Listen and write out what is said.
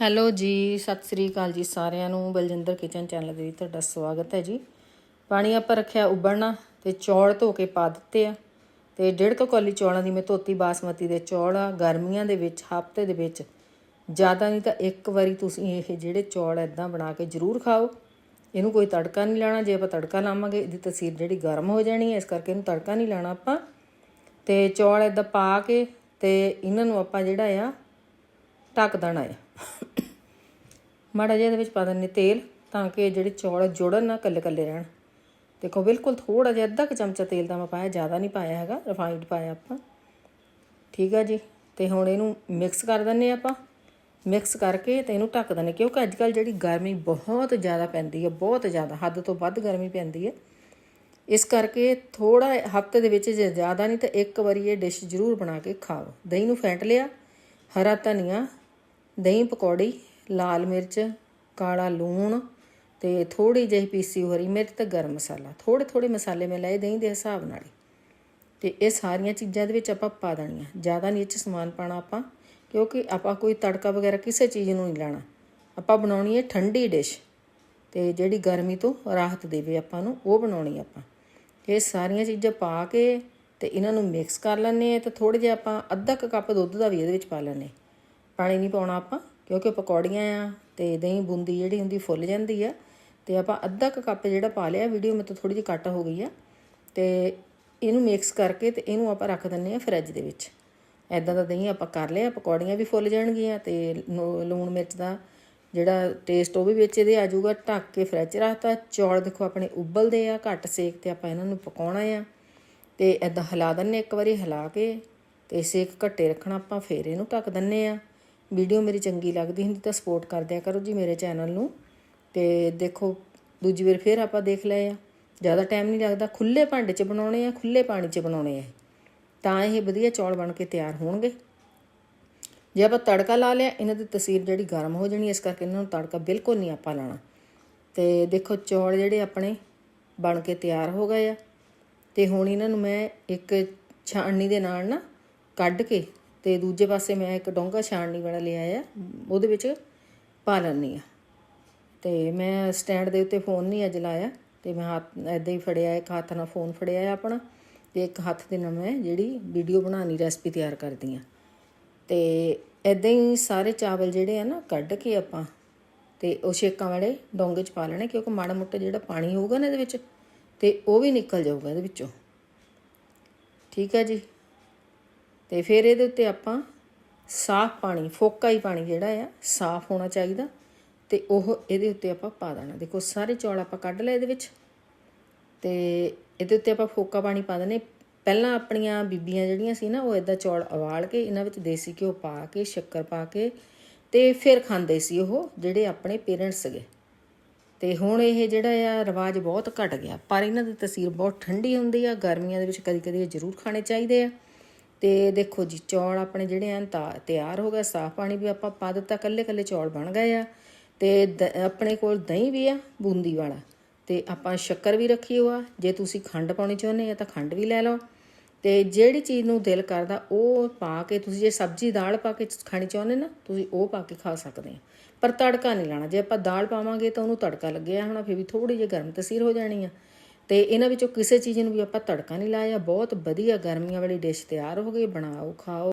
Hello ਜੀ, ਸਤਿ ਸ੍ਰੀ ਅਕਾਲ ਜੀ ਸਾਰਿਆਂ ਨੂੰ। ਬਲਜਿੰਦਰ ਕਿਚਨ ਚੈਨਲ ਦੇ ਵਿੱਚ ਤੁਹਾਡਾ ਸਵਾਗਤ ਹੈ ਜੀ। ਪਾਣੀ ਆਪਾਂ ਰੱਖਿਆ ਉਬਲਣਾ ਤੇ ਚੌਲ ਧੋ ਕੇ ਪਾ ਦਿੱਤੇ ਆ। ਤੇ ਡੇਢ ਕੁ ਕੌਲੀ ਚੌਲਾਂ ਦੀ ਮੈਂ ਧੋਤੀ ਬਾਸਮਤੀ ਦੇ ਚੌਲ ਆ, ਗਰਮੀਆਂ ਦੇ ਵਿੱਚ, ਹਫ਼ਤੇ ਦੇ ਵਿੱਚ। ਜ਼ਿਆਦਾ ਨਹੀਂ ਤਾਂ ਇੱਕ ਵਾਰੀ ਤੁਸੀਂ ਇਹ ਜਿਹੜੇ ਚੌਲ ਐਦਾਂ ਬਣਾ ਕੇ ਜ਼ਰੂਰ ਖਾਓ। ਇਹਨੂੰ ਕੋਈ ਤੜਕਾ ਨਹੀਂ ਲਾਣਾ, ਜੇ ਆਪਾਂ ਤੜਕਾ ਲਾਵਾਂਗੇ, ਇਹਦੀ ਤਸੀਰ ਜਿਹੜੀ ਗਰਮ ਹੋ ਜਾਣੀ ਹੈ, ਇਸ ਕਰਕੇ ਇਹਨੂੰ ਤੜਕਾ ਨਹੀਂ ਲਾਣਾ ਆਪਾਂ। ਤੇ ਚੌਲ ਐਦਾਂ ਪਾ ਕੇ ਤੇ ਇਹਨਾਂ ਨੂੰ ਆਪਾਂ ਜਿਹੜਾ ਆ, ਢੱਕ ਦੇਣਾ ਆ। ਮਾੜਾ ਜਿਹਾ ਇਹਦੇ ਵਿੱਚ ਪਾ ਦਿੰਦੇ ਤੇਲ ਤਾਂ ਕਿ ਜਿਹੜੇ ਚੌਲ ਜੁੜਨ ਨਾ ਕੱਲੇ ਕੱਲੇ ਰਹਿਣ। ਦੇਖੋ, ਬਿਲਕੁਲ ਥੋੜਾ ਜਿਹਾ ਅੱਧਾ ਕੁ ਚਮਚਾ ਤੇਲ ਦਾ ਮੈਂ ਪਾਇਆ, ਜ਼ਿਆਦਾ ਨਹੀਂ ਪਾਇਆ ਹੈਗਾ ਰਿਫਾਈਨਡ ਪਾਇਆ ਆਪਾਂ। ਠੀਕ ਆ ਜੀ? ਤੇ ਹੁਣ ਇਹਨੂੰ ਮਿਕਸ ਕਰ ਦਿੰਨੇ ਆਪਾਂ। ਮਿਕਸ ਕਰਕੇ ਤੇ ਇਹਨੂੰ ਢੱਕ ਦਿੰਨੇ ਕਿਉਂਕਿ ਅੱਜ ਕੱਲ ਜਿਹੜੀ ਗਰਮੀ ਬਹੁਤ ਜ਼ਿਆਦਾ ਪੈਂਦੀ ਹੈ, ਬਹੁਤ ਜ਼ਿਆਦਾ, ਹੱਦ ਤੋਂ ਵੱਧ ਗਰਮੀ ਪੈਂਦੀ ਹੈ। ਇਸ ਕਰਕੇ ਥੋੜਾ ਹਫ਼ਤੇ ਦੇ ਵਿੱਚ ਜੇ ਜ਼ਿਆਦਾ ਨਹੀਂ ਤਾਂ ਇੱਕ ਵਾਰੀ ਇਹ ਡਿਸ਼ ਜ਼ਰੂਰ ਬਣਾ ਕੇ ਖਾਓ। ਦਹੀਂ ਨੂੰ ਫੈਂਟ ਲਿਆ, ਹਰਾ ਧਨੀਆ, ਦਹੀਂ ਪਕੌੜੀ ਲਾਲ ਮਿਰਚ, ਕਾਲਾ ਲੂਣ ਤੇ ਥੋੜੀ ਜਿਹੀ ਪੀਸੀ ਹਰੀ ਮਿਰਚ ਤੇ ਗਰਮ ਮਸਾਲਾ। ਥੋੜੇ ਥੋੜੇ ਮਸਾਲੇ ਮੈਂ ਲਏ ਦਹੀਂ ਦੇ ਹਿਸਾਬ ਨਾਲ ਤੇ ਇਹ ਸਾਰੀਆਂ ਚੀਜ਼ਾਂ ਦੇ ਵਿੱਚ ਆਪਾਂ ਪਾ ਦੇਣੀਆਂ। ਜ਼ਿਆਦਾ ਨਹੀਂ ਇਹ ਚ ਸਮਾਨ ਪਾਣਾ ਆਪਾਂ, ਕਿਉਂਕਿ ਆਪਾਂ ਕੋਈ ਤੜਕਾ ਵਗੈਰਾ ਕਿਸੇ ਚੀਜ਼ ਨੂੰ ਨਹੀਂ ਲਾਣਾ ਆਪਾਂ ਬਣਾਉਣੀ ਹੈ ਠੰਡੀ ਡਿਸ਼ ਤੇ ਜਿਹੜੀ ਗਰਮੀ ਤੋਂ ਰਾਹਤ ਦੇਵੇ ਆਪਾਂ ਨੂੰ, ਉਹ ਬਣਾਉਣੀ ਆਪਾਂ। ਇਹ ਸਾਰੀਆਂ ਚੀਜ਼ਾਂ ਪਾ ਕੇ ਤੇ ਇਹਨਾਂ ਨੂੰ ਮਿਕਸ ਕਰ ਲੈਣੇ ਆ ਤੇ ਥੋੜੇ ਜਿਹਾ ਆਪਾਂ ਅੱਧਾ ਕੱਪ ਦੁੱਧ ਦਾ ਵੀ ਇਹਦੇ ਵਿੱਚ ਪਾ ਲੈਣੇ ਪਾਣੀ ਨਹੀਂ ਪਾਉਣਾ ਆਪਾਂ। ਕਿਉਂਕਿ ਪਕੌੜੀਆਂ ਆ ਤੇ ਦਹੀਂ ਬੂੰਦੀ ਜਿਹੜੀ ਹੁੰਦੀ ਫੁੱਲ ਜਾਂਦੀ ਆ ਤੇ ਆਪਾਂ ਅੱਧਾ ਕੱਪ ਜਿਹੜਾ ਪਾ ਲਿਆ ਵੀਡੀਓ ਮੇਰੇ ਤੋਂ ਥੋੜੀ ਜਿਹੀ ਕੱਟ ਹੋ ਗਈ ਆ ਤੇ ਇਹਨੂੰ ਮਿਕਸ ਕਰਕੇ ਤੇ ਇਹਨੂੰ ਆਪਾਂ ਰੱਖ ਦਿੰਨੇ ਆ ਫ੍ਰਿਜ ਦੇ ਵਿੱਚ। ਐਦਾਂ ਦਾ ਦਹੀਂ ਆਪਾਂ ਕਰ ਲਿਆ, ਪਕੌੜੀਆਂ ਵੀ ਫੁੱਲ ਜਾਣਗੀਆਂ ਤੇ ਲੂਣ ਮਿਰਚ ਦਾ ਜਿਹੜਾ ਟੇਸਟ ਉਹ ਵੀ ਵਿੱਚ ਇਹਦੇ ਆ ਜਾਊਗਾ। ਢੱਕ ਕੇ ਫ੍ਰਿਜ ਰੱਖਤਾ ਚੌਲ ਦੇਖੋ ਆਪਣੇ ਉਬਲਦੇ ਆ, ਘੱਟ ਸੇਕ ਤੇ ਆਪਾਂ ਇਹਨਾਂ ਨੂੰ ਪਕਾਉਣਾ ਆ ਤੇ ਐਦਾਂ ਹਿਲਾ ਦਿੰਨੇ ਇੱਕ ਵਾਰੀ, ਹਿਲਾ ਕੇ ਤੇ ਸੇਕ ਘੱਟੇ ਰੱਖਣਾ ਆਪਾਂ, ਫੇਰ ਇਹਨੂੰ ਢੱਕ ਦਿੰਨੇ ਆ। ਵੀਡੀਓ ਮੇਰੀ ਚੰਗੀ ਲੱਗਦੀ ਹੁੰਦੀ ਤਾਂ ਸਪੋਰਟ ਕਰ ਦਿਆ ਕਰੋ ਜੀ ਮੇਰੇ ਚੈਨਲ ਨੂੰ। ਤੇ ਦੇਖੋ, ਦੂਜੀ ਵਾਰ ਫੇਰ ਆਪਾਂ ਦੇਖ ਲਏ ਆ। ਜ਼ਿਆਦਾ ਟਾਈਮ ਨਹੀਂ ਲੱਗਦਾ ਖੁੱਲੇ ਭਾਂਡੇ 'ਚ ਬਣਾਉਣੇ ਆ ਖੁੱਲੇ ਪਾਣੀ 'ਚ ਬਣਾਉਣੇ ਆ। ਤਾਂ ਇਹ ਵਧੀਆ ਚੌਲ ਬਣ ਕੇ ਤਿਆਰ ਹੋਣਗੇ। ਜੇ ਆਪਾਂ ਤੜਕਾ ਲਾ ਲਿਆ, ਇਹਨਾਂ ਦੀ ਤਸੀਰ ਜਿਹੜੀ ਗਰਮ ਹੋ ਜਾਣੀ ਇਸ ਕਰਕੇ ਇਹਨਾਂ ਨੂੰ ਤੜਕਾ ਬਿਲਕੁਲ ਨਹੀਂ ਆਪਾਂ ਲਾਣਾ ਤੇ ਦੇਖੋ, ਚੌਲ ਜਿਹੜੇ ਆਪਣੇ ਬਣ ਕੇ ਤਿਆਰ ਹੋ ਗਏ ਆ। ਤੇ ਹੁਣ ਇਹਨਾਂ ਨੂੰ ਮੈਂ ਇੱਕ ਛਾਣਨੀ ਦੇ ਨਾਲ ਨਾ ਕੱਢ ਕੇ ਤੇ ਦੂਜੇ ਪਾਸੇ ਮੈਂ ਇੱਕ ਡੋਂਗਾ ਛਾਣਨੀ ਵਾਲਾ ਲਿਆ ਆ। ਉਹਦੇ ਵਿੱਚ ਪਾ ਲੈਣੀ ਆ। ਤੇ ਮੈਂ ਸਟੈਂਡ ਦੇ ਉੱਤੇ ਫੋਨ ਨਹੀਂ ਅੱਜ ਲਾਇਆ। ਤੇ ਮੈਂ ਹੱਥ ਐਦਾਂ ਹੀ ਫੜਿਆ, ਇੱਕ ਹੱਥ ਨਾਲ ਫੋਨ ਫੜਿਆ ਆਪਣਾ ਤੇ ਇੱਕ ਹੱਥ ਦੇ ਨਾਲ ਮੈਂ ਜਿਹੜੀ ਵੀਡੀਓ ਬਣਾਉਣੀ ਰੈਸਪੀ ਤਿਆਰ ਕਰਦੀ ਆ। ਤੇ ਐਦਾਂ ਹੀ ਸਾਰੇ ਚਾਵਲ ਜਿਹੜੇ ਆ ਨਾ ਕੱਢ ਕੇ ਆਪਾਂ ਤੇ ਉਹ ਛੇਕਾਂ ਵਾਲੇ ਡੋਂਗੇ 'ਚ ਪਾ ਲੈਣੇ, ਕਿਉਂਕਿ ਮਾੜਾ ਮੋਟਾ ਜਿਹੜਾ ਪਾਣੀ ਹੋਊਗਾ ਨਾ ਇਹਦੇ ਵਿੱਚ ਤੇ ਉਹ ਵੀ ਨਿਕਲ ਜਾਊਗਾ ਇਹਦੇ ਵਿੱਚੋਂ। ਠੀਕ ਹੈ ਜੀ? ਤੇ ਫਿਰ ਇਹਦੇ ਉੱਤੇ ਆਪਾਂ ਸਾਫ਼ ਪਾਣੀ ਫੋਕਾ ਹੀ ਪਾਣੀ ਜਿਹੜਾ ਆ, ਸਾਫ਼ ਹੋਣਾ ਚਾਹੀਦਾ ਤੇ ਉਹ ਇਹਦੇ ਉੱਤੇ ਆਪਾਂ ਪਾ ਦੇਣਾ। ਦੇਖੋ, ਸਾਰੇ ਚੌਲ ਆਪਾਂ ਕੱਢ ਲਏ ਇਹਦੇ ਵਿੱਚ ਤੇ ਇਹਦੇ ਉੱਤੇ ਆਪਾਂ ਫੋਕਾ ਪਾਣੀ ਪਾ ਦਨੇ ਪਹਿਲਾਂ ਆਪਣੀਆਂ ਬੀਬੀਆਂ ਜਿਹੜੀਆਂ ਸੀ ਨਾ, ਉਹ ਇਦਾਂ ਚੌਲ ਉਬਾਲ ਕੇ ਇਹਨਾਂ ਵਿੱਚ ਦੇਸੀ ਘਿਓ ਪਾ ਕੇ, ਸ਼ੱਕਰ ਪਾ ਕੇ ਤੇ ਫਿਰ ਖਾਂਦੇ ਸੀ ਉਹ ਜਿਹੜੇ ਆਪਣੇ ਪੇਰੈਂਟਸ ਸੀਗੇ। ਤੇ ਹੁਣ ਇਹ ਜਿਹੜਾ ਆ, ਰਿਵਾਜ ਬਹੁਤ ਘਟ ਗਿਆ। ਪਰ ਇਹਨਾਂ ਦੀ ਤਸੀਰ ਬਹੁਤ ਠੰਡੀ ਹੁੰਦੀ ਆ, ਗਰਮੀਆਂ ਦੇ ਵਿੱਚ ਕਦੀ-ਕਦੀ ਜ਼ਰੂਰ ਖਾਣੇ ਚਾਹੀਦੇ ਆ। ਤੇ ਦੇਖੋ ਜੀ, ਚੌਲ ਆਪਣੇ ਜਿਹੜੇ ਹਨ ਤਾਂ, ਤਿਆਰ ਹੋ ਗਏ, ਸਾਫ਼ ਪਾਣੀ ਵੀ ਆਪਾਂ ਪਾ ਦਿੱਤਾ, ਕੱਲੇ-ਕੱਲੇ ਚੌਲ ਬਣ ਗਏ ਆ। ਤੇ ਆਪਣੇ ਕੋਲ ਦਹੀਂ ਵੀ ਆ, ਬੂੰਦੀ ਵਾਲਾ। ਤੇ ਆਪਾਂ ਸ਼ੱਕਰ ਵੀ ਰੱਖੀ ਹੋਆ, ਜੇ ਤੁਸੀਂ ਖੰਡ ਪਾਉਣੀ ਚਾਹੁੰਦੇ ਆ ਤਾਂ ਖੰਡ ਵੀ ਲੈ ਲਓ। ਤੇ ਜਿਹੜੀ ਚੀਜ਼ ਨੂੰ ਦਿਲ ਕਰਦਾ, ਉਹ ਪਾ ਕੇ ਤੁਸੀਂ ਜੇ ਸਬਜ਼ੀ ਦਾਲ ਪਾ ਕੇ ਖਾਣੀ ਚਾਹੁੰਦੇ ਨਾ, ਤੁਸੀਂ ਉਹ ਪਾ ਕੇ ਖਾ ਸਕਦੇ ਆ। ਪਰ ਤੜਕਾ ਨਹੀਂ ਲਾਣਾ ਜੇ ਆਪਾਂ ਦਾਲ ਪਾਵਾਂਗੇ ਤਾਂ ਉਹਨੂੰ ਤੜਕਾ ਲੱਗਿਆ ਹੋਣਾ, ਫਿਰ ਵੀ ਥੋੜੀ ਜਿਹੀ ਗਰਮ ਤਸੀਰ ਹੋ ਜਾਣੀ ਆ। ਤੇ ਇਹਨਾਂ ਵਿੱਚੋਂ ਕਿਸੇ ਚੀਜ਼ ਨੂੰ ਵੀ ਆਪਾਂ ਤੜਕਾ ਨਹੀਂ ਲਾਇਆ। ਬਹੁਤ ਵਧੀਆ ਗਰਮੀਆਂ ਵਾਲੀ ਡਿਸ਼ ਤਿਆਰ ਹੋ ਗਈ। ਬਣਾਓ, ਖਾਓ।